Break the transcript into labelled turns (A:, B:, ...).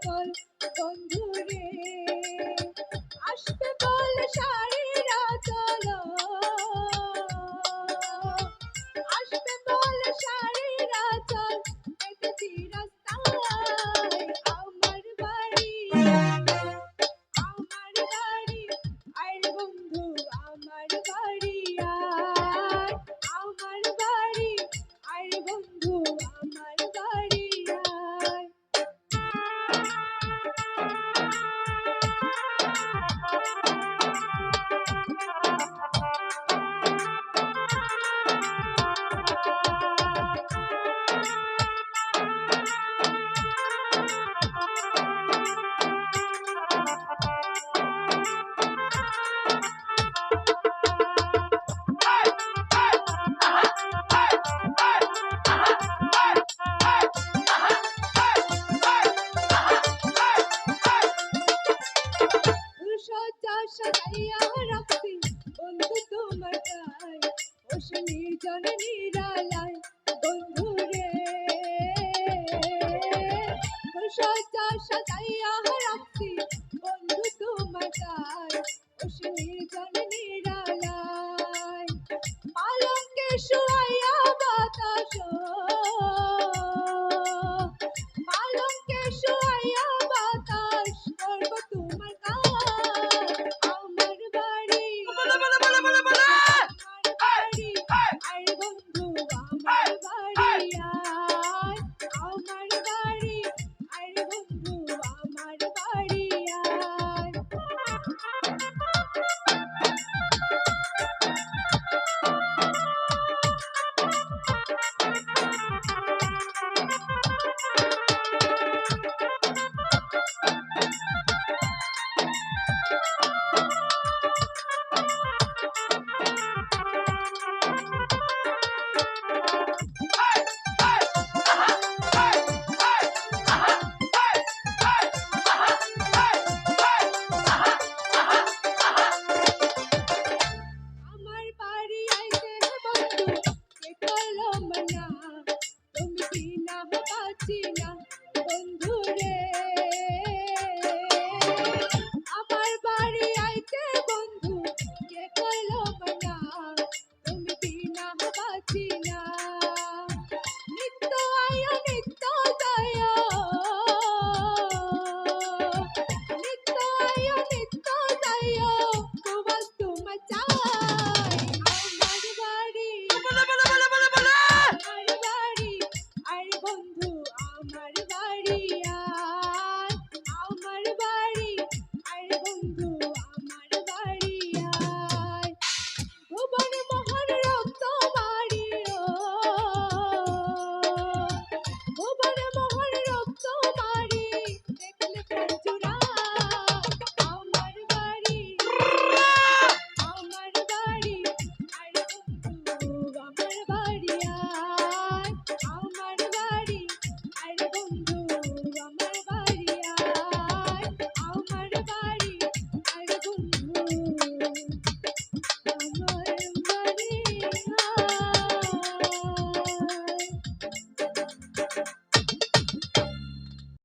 A: সকল বন্ধুরে। সজ্জা সাজাইয়া রাখছি। বন্ধু তোমার গায় ও শুনি জননী রালায় বন্ধু রে সজ্জা সাজ